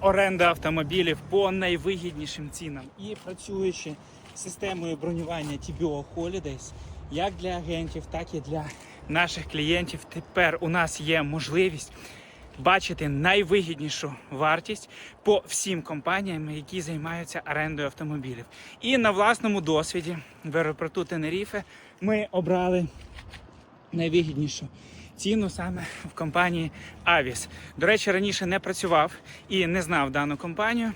оренда автомобілів по найвигіднішим цінам і працюючи системою бронювання TBO Holidays, як для агентів, так і для наших клієнтів. Тепер у нас є можливість бачити найвигіднішу вартість по всім компаніям, які займаються орендою автомобілів. І на власному досвіді в аеропорту Тенеріфе ми обрали найвигіднішу ціну саме в компанії Avis. До речі, раніше не працював і не знав дану компанію.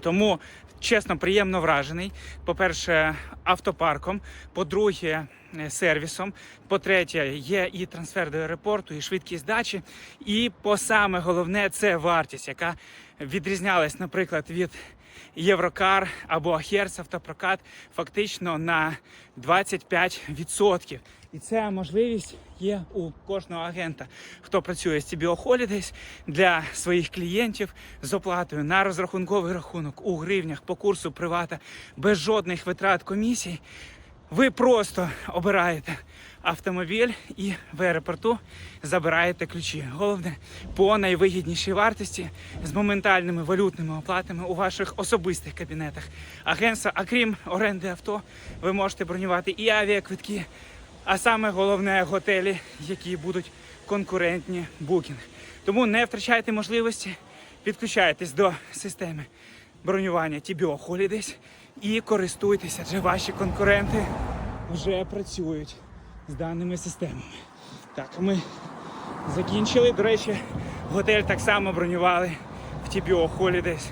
Тому чесно, приємно вражений. По-перше, автопарком, по-друге, е, сервісом. По-третє, є і трансфер до аеропорту, і швидкість дачі. І по саме головне це вартість, яка відрізнялась, наприклад, від Єврокар або Херц автопрокат фактично на 25%. І ця можливість є у кожного агента, хто працює з TBO Holidays для своїх клієнтів з оплатою на розрахунковий рахунок у гривнях по курсу привата без жодних витрат комісій. Ви просто обираєте автомобіль і в аеропорту забираєте ключі. Головне по найвигіднішій вартості з моментальними валютними оплатами у ваших особистих кабінетах агентства. А крім оренди авто, ви можете бронювати і авіаквитки, а саме головне готелі, які будуть конкурентні букінг. Тому не втрачайте можливості, підключайтесь до системи бронювання TBO Holidays і користуйтеся, адже ваші конкуренти вже працюють з даними системами. Так, ми закінчили. До речі, готель так само бронювали в TBO Holidays.